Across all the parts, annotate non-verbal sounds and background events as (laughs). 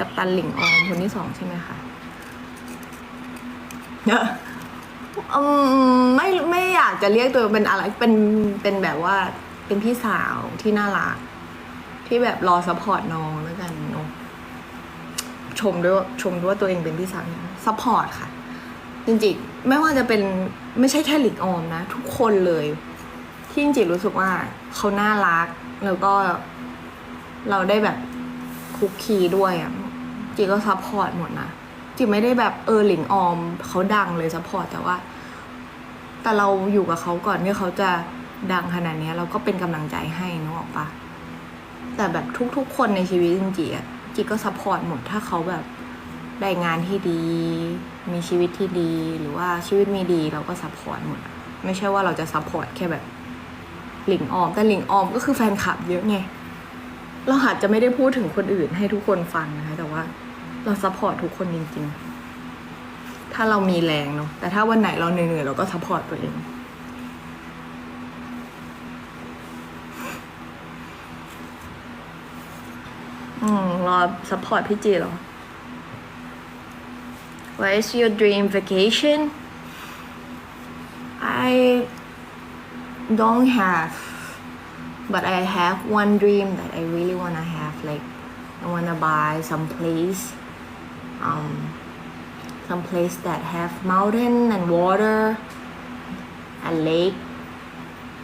กับตันหลิงออมคนที่สองใช่ไหมคะอืมไม่ไม่อยากจะเรียกตัวเป็นอะไรเป็นเป็นแบบว่าเป็นพี่สาวที่น่ารักที่แบบรอซัพพอร์ตน้องแล้วกันเนาะชมด้วยว่าชมด้วยว่าตัวเองเป็นพี่สาวซัพพอร์ตค่ะ จริงๆ ไม่ว่าจะเป็นไม่ใช่แค่หลิงออมนะ ทุกคนเลย ที่จริงๆรู้สึกว่าเขาน่ารัก แล้วก็เราได้แบบคุกคีด้วยอะ จีก็ซัพพอร์ตหมดนะจีไม่ได้แบบเออหลิงออมเขาดังเลยซัพพอร์ตแต่ว่า แต่เราอยู่กับเขาก่อนที่เขาจะดังขนาดนี้เราก็เป็นกำลังใจให้นึกออกปะแต่แบบทุกๆ คนในชีวิตจริงๆอะจีก็ซัพพอร์ตหมดถ้าเขาแบบได้งานที่ดี มีชีวิตที่ดี หรือว่าชีวิตมีดีเราก็ซัพพอร์ตหมด ไม่ใช่ว่าเราจะซัพพอร์ตแค่แบบหลิงออม แต่หลิงออมก็คือแฟนคลับเยอะไง เราอาจจะไม่ได้พูดถึงคนอื่นให้ทุกคนฟังนะคะ แต่ว่า เราซัพพอร์ตทุกคนจริงๆ ถ้าเรามีแรงเนาะ แต่ถ้าวันไหนเราเหนื่อยๆเราก็ซัพพอร์ตตัวเองอืมรอซัพพอร์ตพี่จีเหรอ Where is your dream vacation? I don't have but I have one dream that I really wanna have. Like, I wanna buy some place, um, some place that have mountain and water a lake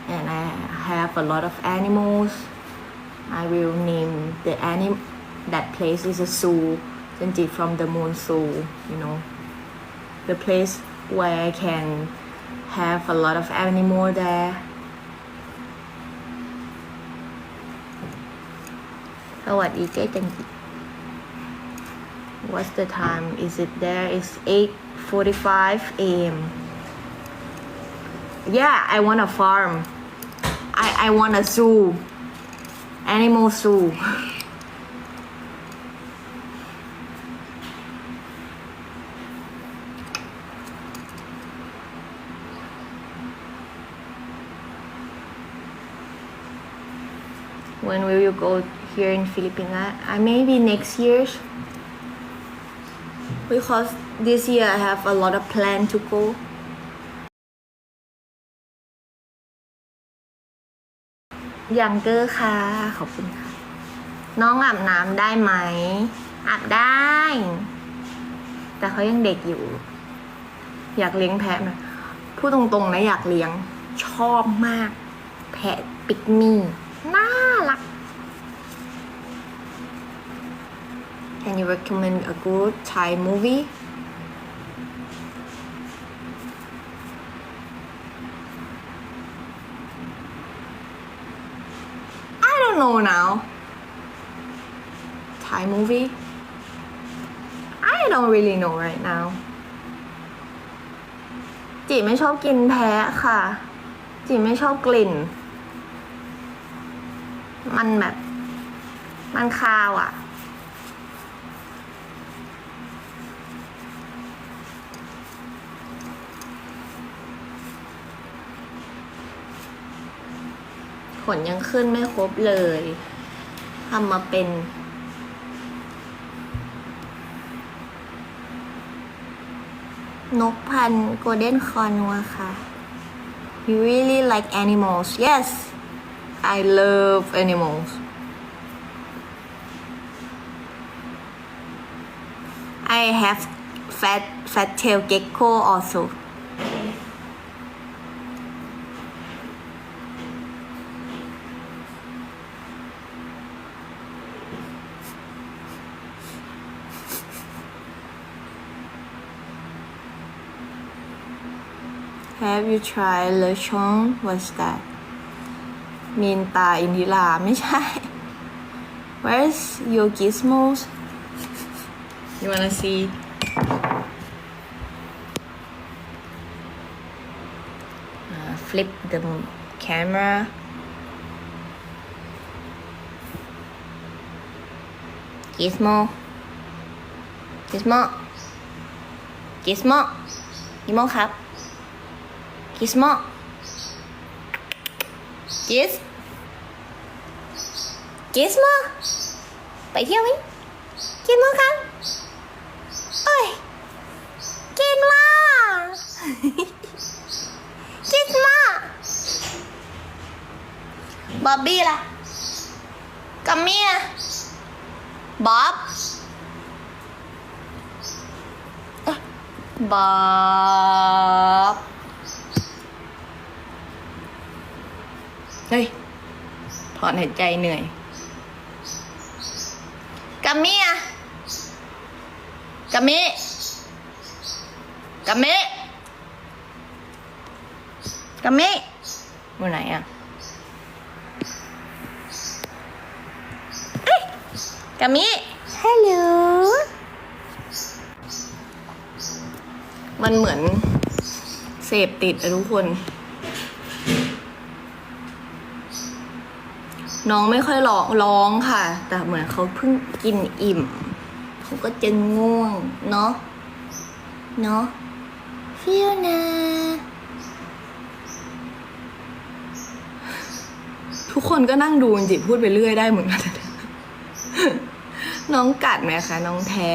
and I have a lot of animals. I will name the anim that place is a zoo Genji from the moon zoo you know. The place where I can have a lot of animal there. How you? What's the time? Is it there? It's 8:45 a.m. Yeah I want a farm. I I want a zoo. Animal zoo. (laughs) When will you go here in Philippines? I maybe next year because this year I have a lot of plan to go. ยังเกอร์ค่ะ ขอบคุณค่ะ น้องอาบน้ำได้ไหม อาบได้ แต่เขายังเด็กอยู่ อยากเลี้ยงแพะไหมพูดตรงๆนะอยากเลี้ยง ชอบมาก แพะปิกมี่ น่ารัก Can you recommend a good Thai movie? I don't know now. Thai movie? I don't really know right now. จีไม่ชอบกินแพะค่ะ จีไม่ชอบกลิ่น มันแบบ มันคาวอะ่ะ ขนยังขึ้นไม่ครบเลยทำมาเป็น นกพันโกลเด้นคอนัวค่ะ You really like animals Yes I love animals I have fat fat tail gecko also Have you tried lechon What's that มีนตาอินทิราไม่ใช่ (laughs) Where's your gizmos You wanna see uh, flip the camera Gizmo Gizmo Gizmo Gizmo ครับ Gizmo Giz Gizmo ไปเที่ยวไหมกินมั้งคะเอ้ยกินมากินมาบ๊อบบี้ล่ะกัมมี่อะบ๊อบอ๊ะบ๊อบ เฮ้ย ถอนหายใจเหนื่อยกัมมี่อะกัมมี่กัมมี่กัมมี่อยู่ไหนอะเอ้ยกัมมี่ฮัลโหล มันเหมือนเสพติดอะทุกคน น้องไม่ค่อยร้องร้องค่ะ แต่เหมือนเขาเพิ่งกินอิ่ม เขาก็จะง่วง เนาะเนาะฟิวนะทุกคนก็นั่งดูจริงพูดไปเรื่อยได้เหมือนกันน้องกัดไหมคะ น้องแท้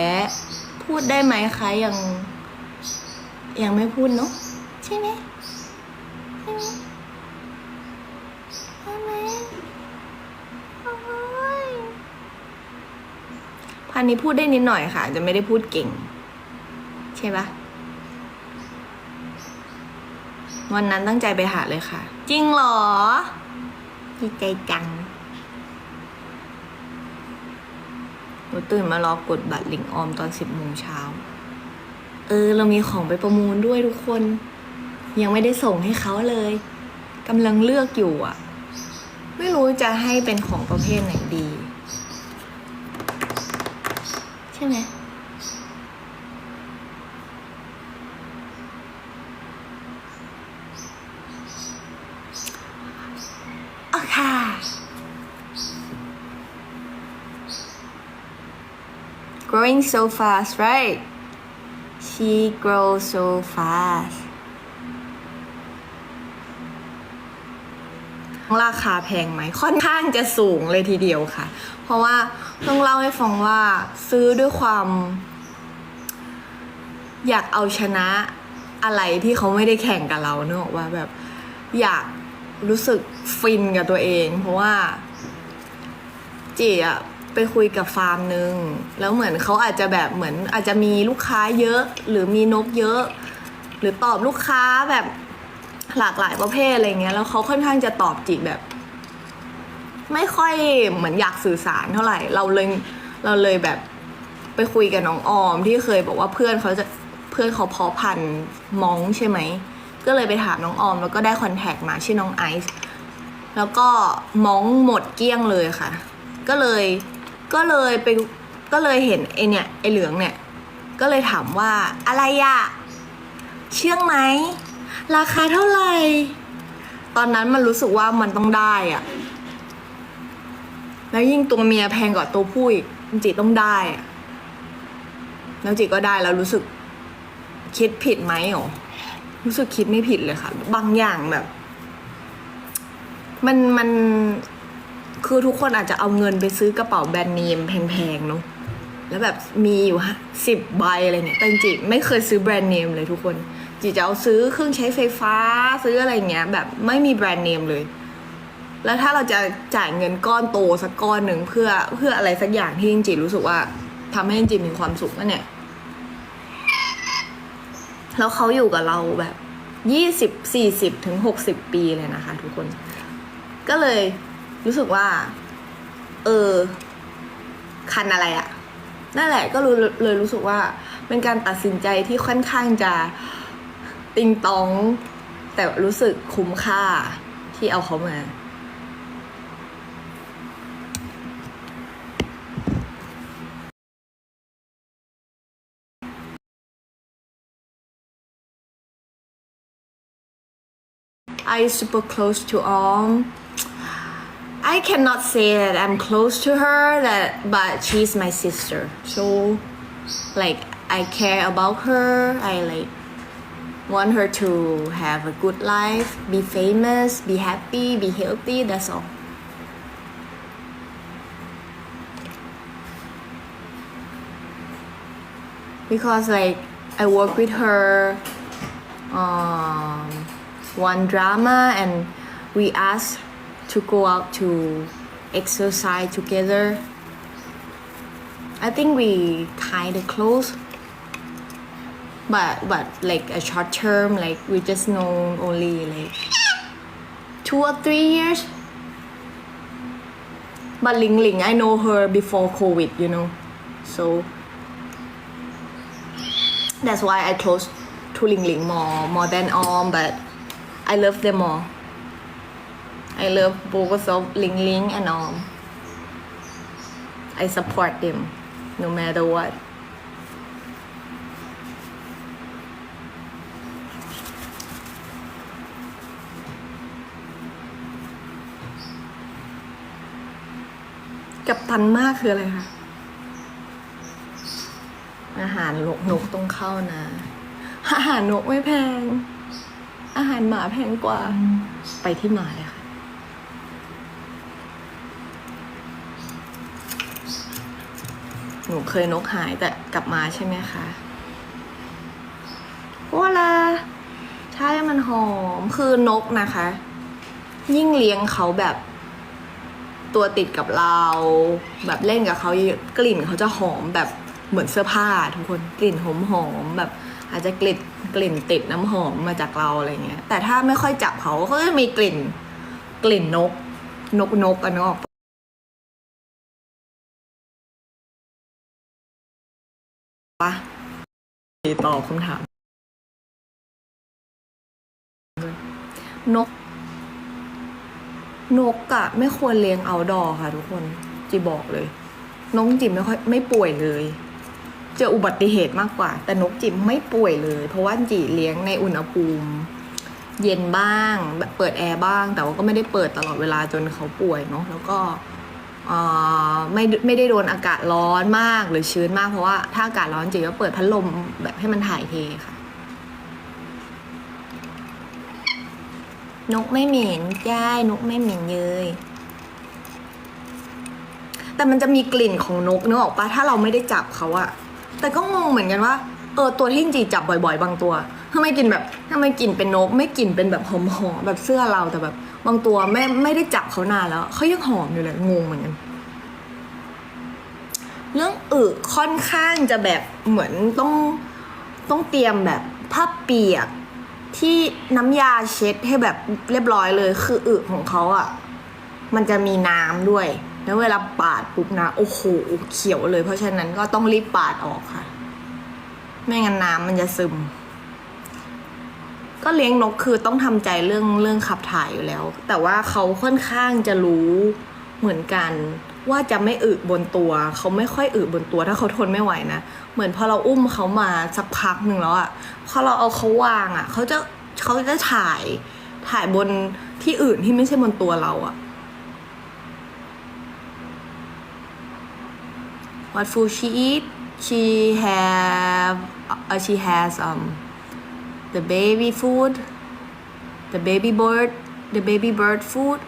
พูดได้ไหมคะยัง ยังไม่พูดเนาะใช่ไหมใช่ไหมใช่ไหม โอ๊ย พันนี้พูดได้นิดหน่อยค่ะ จะไม่ได้พูดเก่ง ใช่ปะวันนั้นตั้งใจไปหาเลยค่ะ จริงเหรอดีใจจังหนูตื่นมารอกดบัตรลิงออมตอนสิบโมงเช้า เออ เรามีของไปประมูลด้วยทุกคน ยังไม่ได้ส่งให้เขาเลยกำลังเลือกอยู่อะ ไม่รู้จะให้เป็นของประเภทไหนดี ช่ไหมโอเค growing so fast right she grows so fast ราคาแพงไหมค่อนข้างจะสูงเลยทีเดียวค่ะ เพราะว่า ต้องเล่าให้ฟังว่า ซื้อด้วยความ อยากเอาชนะอะไรที่เขาไม่ได้แข่งกับเราเนอะว่าแบบอยากรู้สึกฟินกับตัวเอง เพราะว่าจีอะไปคุยกับฟาร์มหนึ่งแล้วเหมือนเขาอาจจะแบบเหมือนอาจจะมีลูกค้าเยอะ หรือมีนกเยอะ หรือตอบลูกค้าแบบหลากหลายประเภทอะไรเงี้ยแล้วเขาค่อนข้างจะตอบจีแบบ ไม่ค่อยเหมือนอยากสื่อสารเท่าไหร่ เราเลยเราเลยแบบไปคุยกับน้องออมที่เคยบอกว่าเพื่อนเขาจะเพื่อนเขาเพาะพันธุ์มองใช่ไหม ก็เลยไปถามน้องออม แล้วก็ได้คอนแทคมาชื่อน้องไอซ์แล้วก็มองหมดเกลี้ยงเลยค่ะ ก็เลยก็เลยไปก็เลยเห็นไอเนี่ยไอเหลืองเนี่ยก็เลยถามว่าอะไรอะเชื่องไหม ราคาเท่าไหร่ ตอนนั้นมันรู้สึกว่ามันต้องได้อะ แล้วยิ่งตัวเมียแพงกว่าตัวผู้อีกจิต้องได้อะแล้วจิก็ได้แล้วรู้สึกคิดผิดไหมหรอรู้สึกคิดไม่ผิดเลยค่ะ บางอย่างแบบ มันมันคือทุกคนอาจจะเอาเงินไปซื้อกระเป๋าแบรนด์เนมแพงๆเนาะแล้วแบบมีอยู่สิบใบอะไรเนี่ยแต่จริงไม่เคยซื้อแบรนด์เนมเลยทุกคนจีจะเอาซื้อเครื่องใช้ไฟฟ้าซื้ออะไรเงี้ย แบบไม่มีแบรนด์เนมเลย แล้วถ้าเราจะจ่ายเงินก้อนโตสักก้อนหนึ่งเพื่อเพื่ออะไรสักอย่างที่จริงๆรู้สึกว่าทำให้จริงๆมีความสุขนั่นเนี่ย แล้วเขาอยู่กับเราแบบยี่สิบสี่สิบถึงหกสิบปีเลยนะคะ ทุกคน ก็เลยรู้สึกว่า เออ คันอะไรอะนั่นแหละก็รู้เลยรู้สึกว่าเป็นการตัดสินใจที่ค่อนข้างจะติงตอง แต่รู้สึกคุ้มค่าที่เอาเขามา I super close to Om. I cannot say that I'm close to her that but she's my sister. So like I care about her. I like want her to have a good life, be famous, be happy, be healthy, that's all. because like I work with her um, one drama and we asked to go out to exercise together. I think we kind of close, but but like a short term, like we just know only like two or three years. But Ling Ling, I know her before COVID, you know, so that's why I close to Ling Ling more more than Om, but I love them more. I love both of Ling Ling and Om. I support them no matter what. กับตันมากคืออะไรคะอาหารนกนกต้องเข้านะ อาหารนกไม่แพง อาหารหมาแพงกว่า ไปที่หมาเลยค่ะ หนูเคยนกหายแต่กลับมาใช่ไหมคะว้าลาใช่มันหอม คือนกนะคะ ยิ่งเลี้ยงเขาแบบตัวติดกับเรา แบบเล่นกับเขาเยอะกลิ่นเขาจะหอมแบบเหมือนเสื้อผ้าทุกคนกลิ่นหอมหอมๆแบบ อาจจะกลิ่นกลิ่นติดน้ำหอมมาจากเราอะไรเงี้ยแต่ถ้าไม่ค่อยจับเขาเขาก็จะมีกลิ่น กลิ่นนก นกนกอะนกออกปะตอบคำถาม นก นกอะไม่ควรเลี้ยงเอาดอค่ะทุกคนจีบอกเลยนกจิมไม่ค่อยไม่ป่วยเลย เจออุบัติเหตุมากกว่า แต่นกจิมไม่ป่วยเลย เพราะว่าจีเลี้ยงในอุณหภูมิ เย็นบ้างแบบเปิดแอร์บ้าง แต่ว่าก็ไม่ได้เปิดตลอดเวลาจนเขาป่วยเนาะแล้วก็ไม่ไม่ได้โดนอากาศร้อนมากหรือชื้นมากเพราะว่าถ้าอากาศร้อนจีก็เปิดพัดลมแบบให้มันถ่ายเทค่ะ นกไม่เหม็นจ้ายนกไม่เหม็นเลยแต่มันจะมีกลิ่นของนกเนึกออกปะถ้าเราไม่ได้จับเขาอะ แต่ก็งงเหมือนกันว่าเออตัวที่จีจับบ่อยๆ บางตัวทำไมกลิ่นแบบทำไมกลิ่นเป็นนกไม่กลิ่นเป็นแบบหอมๆแบบเสื้อเราแต่แบบ บางตัวไม่ไม่ได้จับเขานานแล้วเขายังหอมอยู่เลยงงเหมือนกัน เรื่องอึค่อนข้างจะแบบเหมือนต้องต้องเตรียมแบบผ้าเปียกที่น้ำยาเช็ดให้แบบเรียบร้อยเลย คืออึของเขาอะ่ะ มันจะมีน้ำด้วย แล้วเวลาปาดปุ๊บนะ โอ้โหเขียวเลย เพราะฉะนั้นก็ต้องรีบปาดออกค่ะ ไม่งั้นน้ำมันจะซึม ก็เลี้ยงนกคือต้องทำใจเรื่องเรื่องขับถ่ายอยู่แล้ว แต่ว่าเขาค่อนข้างจะรู้เหมือนกันว่าจะไม่อึบนตัว เขาไม่ค่อยอึบนตัวถ้าเขาทนไม่ไหวนะ เหมือนพอเราอุ้มเขามาสักพักหนึ่งแล้วอะพอเราเอาเขาวางอะเขาจะเขาจะถ่ายถ่ายบนที่อื่นที่ไม่ใช่บนตัวเราอะ What food she eat? She have uh, she has um the baby food, the baby bird, the baby bird food.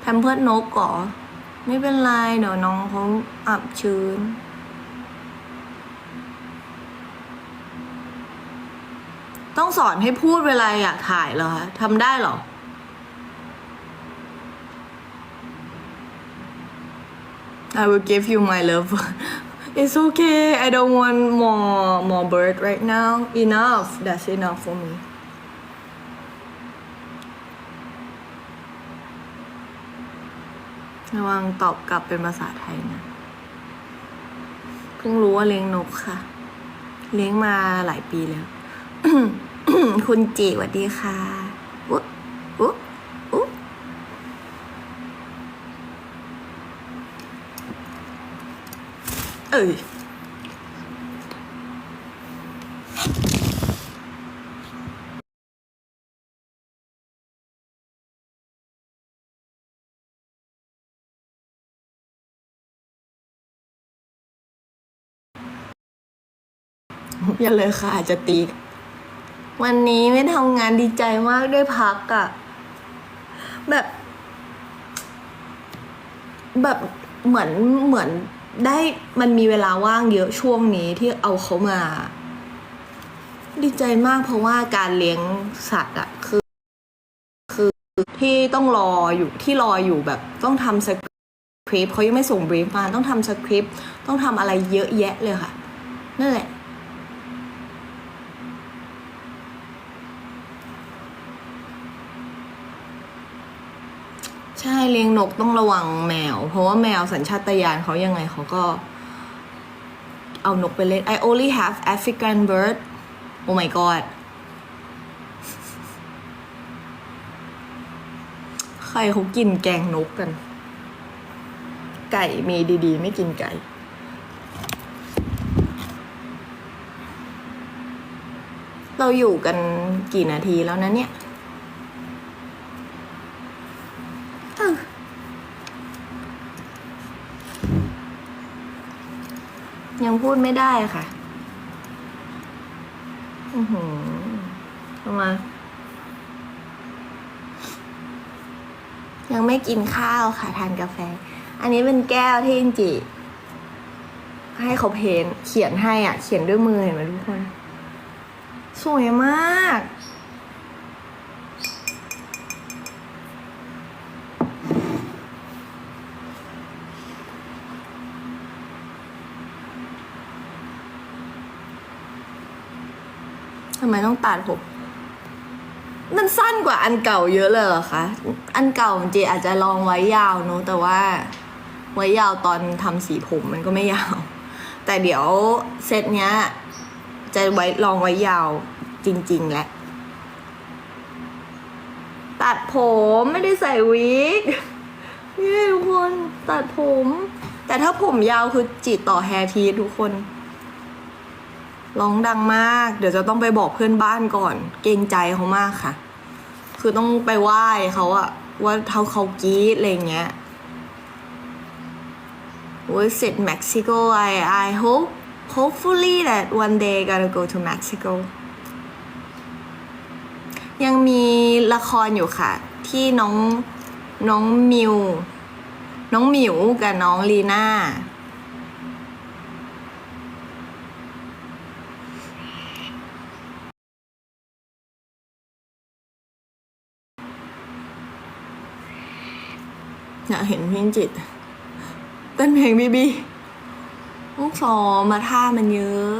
แพมเพิร์ดนกเหรอ ไม่เป็นไรเดี๋ยวน้องเขาอับชื้น ต้องสอนให้พูดเวลาอยากถ่ายเหรอคะทำได้เหรอ I will give you my love. It's okay. I don't want more more bird right now. Enough. That's enough for me. ระวังตอบกลับเป็นภาษาไทยนะ เพิ่งรู้ว่าเลี้ยงนกค่ะ เลี้ยงมาหลายปีแล้ว คุณจีสวัสดีค่ะอุ๊อุ๊อุ๊ เอ้ยอย่าเลยค่ะอาจจะตี วันนี้ไม่ทำงานดีใจมากด้วยพักอะแบบ แบบเหมือนเหมือน ได้มันมีเวลาว่างเยอะช่วงนี้ที่เอาเขามา ดีใจมากเพราะว่าการเลี้ยงสัตว์อะคือ คือที่ต้องรออยู่ที่รออยู่แบบต้องทำสคริปต์เขายังไม่ส่งบรีฟมาต้องทำสคริปต์ต้องทำอะไรเยอะแยะเลยค่ะ นั่นแหละ ใช่เลี้ยงนกต้องระวังแมว เพราะว่าแมวสัญชาตญาณเขายังไงเขาก็ เอานกไปเล่น I only have African bird oh my god ใครเขากินแกงนกกัน ไก่มีดีๆ ไม่กินไก่เราอยู่กันกี่นาทีแล้วนะเนี่ย ยังพูดไม่ได้ค่ะอือหือมายังไม่กินข้าวค่ะ ทานกาแฟ อันนี้เป็นแก้วที่จินจิ ให้เขาเพ้นเขียนให้อะ เขียนด้วยมือเห็นไหมทุกคน สวยมาก มต้องตัดผม มันสั้นกว่าอันเก่าเยอะเลยเหรอคะ อันเก่าจริงอาจจะลองไว้ยาวเนอะแต่ว่า ไว้ยาวตอนทำสีผมมันก็ไม่ยาว แต่เดี๋ยวเซตเนี้ย จะไว้ลองไว้ยาวจริง ๆ แหละตัดผมไม่ได้ใส่วิกนี่ทุกคนตัดผม แต่ถ้าผมยาวคือจีดต่อแฮร์ทีทุกคน ร้องดังมาก เดี๋ยวจะต้องไปบอกเพื่อนบ้านก่อน เกรงใจเขามากค่ะ คือต้องไปไหว้เขาอะว่าเท่าเขากรีดอะไรเงี้ย visit Mexico I I hope hopefully that one day gonna go to Mexico ยังมีละครอยู่ค่ะ ที่น้องน้องมิว น้องหมิวกับน้องลีน่า อยากเห็นพิงจิตเต้นเพลงบีบีต้องซ้อมมาท่ามันเยอะ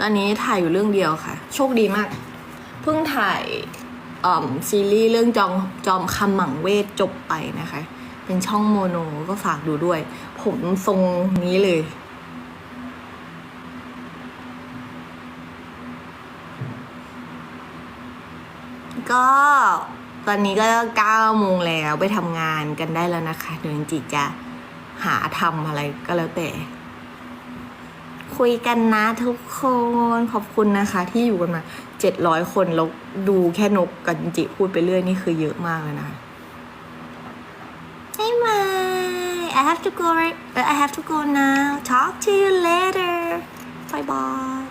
ตอนนี้ถ่ายอยู่เรื่องเดียวค่ะ โชคดีมาก เพิ่งถ่ายซีรีส์เรื่องจอมจอมคำหมั่งเวทจบไปนะคะ เป็นช่องโมโนก็ฝากดูด้วย ผมทรงนี้เลย ก็ตอนนี้ก็เก้าโมงแล้วไปทำงานกันได้แล้วนะคะเดี๋ยวจิจะหาทำอะไรก็แล้วแต่ คุยกันนะทุกคนขอบคุณนะคะ ที่อยู่กันมาเจ็ดร้อยคนแล้วดูแค่นกกับจิจิพูดไปเรื่อยนี่คือเยอะมากเลยนะคะ Hey my I have to go right I have to go now talk to you later bye bye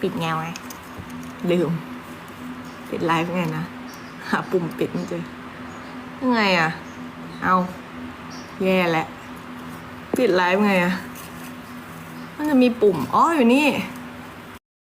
ปิดแงวไงลืม ปิดไลฟ์ไงนะ หาปุ่มปิดไม่เจอยังไงอะเอาแย่แล้วปิดไลฟ์ไงอะมันจะมีปุ่ม อ๋อ อยู่นี่